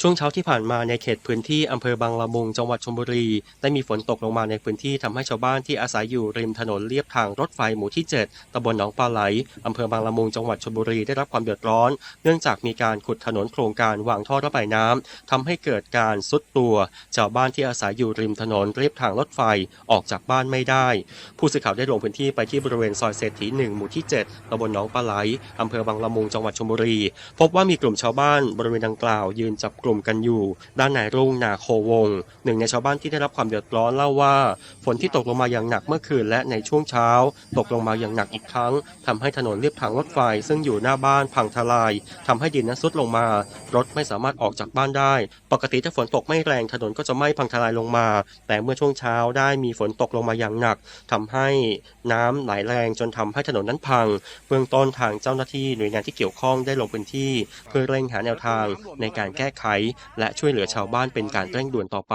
ช่วงเช้าที่ผ่านมาในเขตพื้นที่อำเภอบางละมุงจังหวัดชลบุรี ได้มีฝนตกลงมาในพื้นที่ทำให้ชาวบ้านที่อาศัยอยู่ริมถนนเลียบทางรถไฟหมู่ที่ 7ตำบลหนองปลาไหลอำเภอบางละมุงจังหวัดชลบุรีได้รับความเดือดร้อน เนื่องจากมีการขุดถนนโครงการวางท่อระบายน้ำทำให้เกิดการซุดตัวชาวบ้านที่อาศัยอยู่ริมถนนเลียบทางรถไฟออกจากบ้านไม่ได้ ผู้สื่อข่าวได้ลงพื้นที่ไปที่บริเวณซอยเศรษฐีหนึ่งหมู่ที่ 7ตำบลหนองปลาไหลอำเภอบางละมุงจังหวัดชลบุรี พบว่ามีกลุ่มชาวบ้านบริเวณดังกล่าวยืนจับกลุ่มกันอยู่ ด้านนายรุ่งนาโควง หนึ่งในชาวบ้านที่ได้รับความเดือดร้อนเล่าว่า ฝนที่ตกลงมาอย่างหนักเมื่อคืนและในช่วงเช้า ตกลงมาอย่างหนักอีกครั้งทำให้ถนนเลียบทางรถไฟ ซึ่งอยู่หน้าบ้านพังทลายทำให้ดินนั้นซุดลงมา รถไม่สามารถออกจากบ้านได้ ปกติถ้าฝนตกไม่แรงถนนก็จะไม่พังทลายลงมา แต่เมื่อช่วงเช้าได้มีฝนตกลงมาอย่างหนักทำให้น้ำไหลแรงจนทำให้ถนนนั้นพัง เบื้องต้นทางเจ้าหน้าที่หน่วยงานที่เกี่ยวข้องได้ลงพื้นที่ เพื่อเร่งหาแนวทางในการแก้ไข และช่วยเหลือชาวบ้านเป็นการเร่งด่วนต่อไป